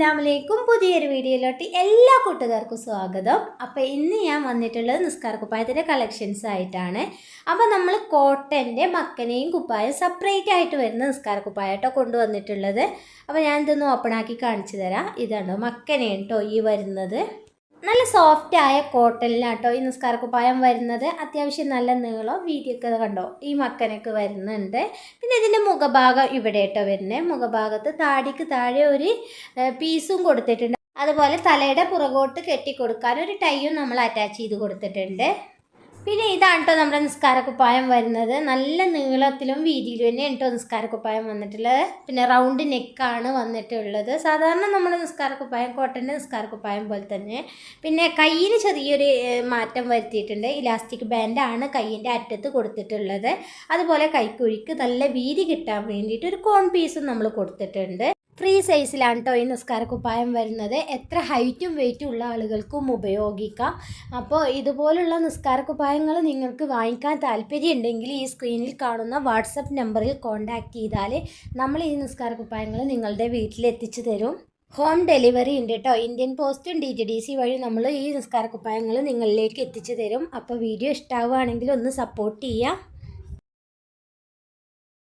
അസ്സാം വലൈക്കും പുതിയൊരു വീഡിയോയിലോട്ട് എല്ലാ കൂട്ടുകാർക്കും സ്വാഗതം. അപ്പോൾ ഇന്ന് ഞാൻ വന്നിട്ടുള്ളത് നിസ്കാര കുപ്പായത്തിന്റെ കളക്ഷൻസ് ആയിട്ടാണ്. അപ്പോൾ നമ്മൾ കോട്ടന്റെ മക്കനെയും കുപ്പായം സെപ്പറേറ്റ് ആയിട്ട് വരുന്ന നിസ്കാര കുപ്പായട്ടോ കൊണ്ടുവന്നിട്ടുള്ളത്. അപ്പോൾ ഞാൻ ഇതൊന്ന് ഓപ്പൺ ആക്കി കാണിച്ചു തരാം. ഇതാണോ മക്കനെയാണ് കേട്ടോ ഈ വരുന്നത്. നല്ല സോഫ്റ്റ് ആയ കോട്ടണിലാട്ടോ ഈ നിസ്കാര കുപ്പായം വരുന്നത്. അത്യാവശ്യം നല്ല നീളം വീതിയൊക്കെ കണ്ടോ? ഈ മക്കനൊക്കെ വരുന്നുണ്ട്. പിന്നെ ഇതിന്റെ മുഖഭാഗം ഇവിടെ കേട്ടോ വരുന്നത് മുഖഭാഗത്ത് താടിക്ക് താഴെ ഒരു പീസും കൊടുത്തിട്ടുണ്ട്. അതുപോലെ തലയുടെ പുറകോട്ട് കെട്ടിക്കൊടുക്കാൻ ഒരു ടൈയും നമ്മൾ അറ്റാച്ച് ചെയ്ത് കൊടുത്തിട്ടുണ്ട്. പിന്നെ ഇതാണ് കേട്ടോ നമ്മുടെ നിസ്കാരക്കുപ്പായം വരുന്നത്. നല്ല നീളത്തിലും വീതിയിലും തന്നെ കേട്ടോ നിസ്കാരക്കുപ്പായം വന്നിട്ടുള്ളത്. പിന്നെ റൗണ്ട് നെക്കാണ് വന്നിട്ടുള്ളത്. സാധാരണ നമ്മുടെ നിസ്കാരക്കുപ്പായം കോട്ടന്റെ നിസ്കാരക്കുപ്പായം പോലെ തന്നെ. പിന്നെ കയ്യിൽ ചെറിയൊരു മാറ്റം വരുത്തിയിട്ടുണ്ട്. ഇലാസ്റ്റിക് ബാൻഡാണ് കയ്യിന്റെ അറ്റത്ത് കൊടുത്തിട്ടുള്ളത്. അതുപോലെ കൈക്കുഴിക്ക് നല്ല വീതി കിട്ടാൻ വേണ്ടിയിട്ട് ഒരു കോൺ പീസും നമ്മൾ കൊടുത്തിട്ടുണ്ട്. ഫ്രീ സൈസിലാണ് കേട്ടോ ഈ നിസ്കാര കുപ്പായം വരുന്നത്. എത്ര ഹൈറ്റും വെയിറ്റും ഉള്ള ആളുകൾക്കും ഉപയോഗിക്കാം. അപ്പോൾ ഇതുപോലുള്ള നിസ്കാര കുപ്പായങ്ങൾ നിങ്ങൾക്ക് വാങ്ങിക്കാൻ താല്പര്യമുണ്ടെങ്കിൽ ഈ സ്ക്രീനിൽ കാണുന്ന വാട്സപ്പ് നമ്പറിൽ കോൺടാക്റ്റ് ചെയ്താൽ നമ്മൾ ഈ നിസ്കാര കുപ്പായങ്ങൾ നിങ്ങളുടെ വീട്ടിൽ എത്തിച്ചു തരും. ഹോം ഡെലിവറി ഉണ്ട് കേട്ടോ ഇന്ത്യൻ പോസ്റ്റും ഡി ടി ഡി സി വഴി നമ്മൾ ഈ നിസ്കാര കുപ്പായങ്ങൾ നിങ്ങളിലേക്ക് എത്തിച്ചു തരും. അപ്പോൾ വീഡിയോ ഇഷ്ടമാവുകയാണെങ്കിൽ ഒന്ന് സപ്പോർട്ട് ചെയ്യുക.